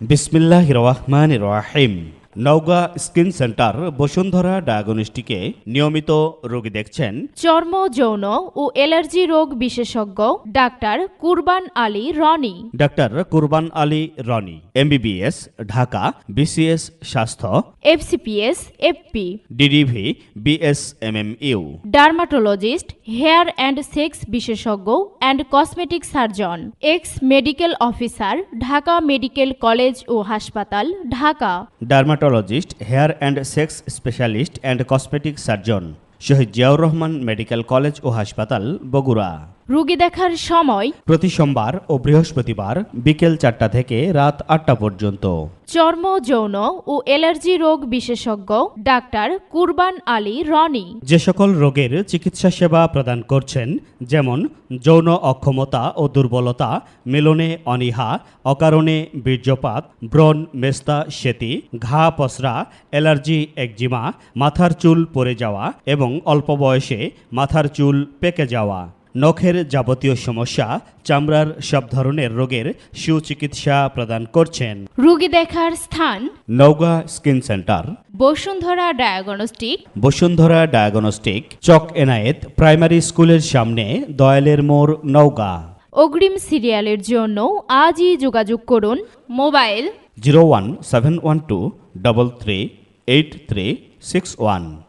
বিসমিল্লাহ রহমান রহিম Naogaon skin center Bashundhara ডায়াগনস্টিকে নিয়মিত রোগী দেখছেন। চর্ম যৌন ও অ্যালার্জি রোগ বিশেষজ্ঞ doctor Kurban Ali Roni. Doctor Kurban Ali Roni MBBS Dhaka BCS স্বাস্থ্য FCPS FP. DDV BSMMU. Dermatologist hair and sex বিশেষজ্ঞ and cosmetic surgeon ex medical officer Dhaka medical college ও হাসপাতাল Dhaka. Dermatologist hair and sex specialist and cosmetic surgeon Shahid Ziaur Rahman medical college ও হাসপাতাল বগুড়া রোগী দেখার সময় প্রতি সোমবার ও বৃহস্পতিবার বিকেল চারটা থেকে রাত আটটা পর্যন্ত। চর্ম যৌন ও অ্যালার্জি রোগ বিশেষজ্ঞ ডাক্তার কুরবান আলী রনি। যে সকল রোগের চিকিৎসা সেবা প্রদান করছেন যেমন যৌন অক্ষমতা ও দুর্বলতা মিলনে অনীহা অকারণে বীর্যপাত ব্রণ মেস্তা সেতি ঘা পসরা অ্যালার্জি একজিমা মাথার চুল পড়ে যাওয়া এবং অল্প বয়সে মাথার চুল পেকে যাওয়া। নখের যাবতীয় সমস্যা চামড়ার সব ধরনের রোগের সুচিকিৎসা প্রদান করছেন। রোগী দেখার স্থান? Naogaon skin centre. Bashundhara diagnostic. Bashundhara diagnostic Chak Enayet primary স্কুলের সামনে দয়ালের মোড় নওগাঁ। অগ্রিম সিরিয়ালের জন্য আজই যোগাযোগ করুন mobile zero one seven one two double three eight three six one.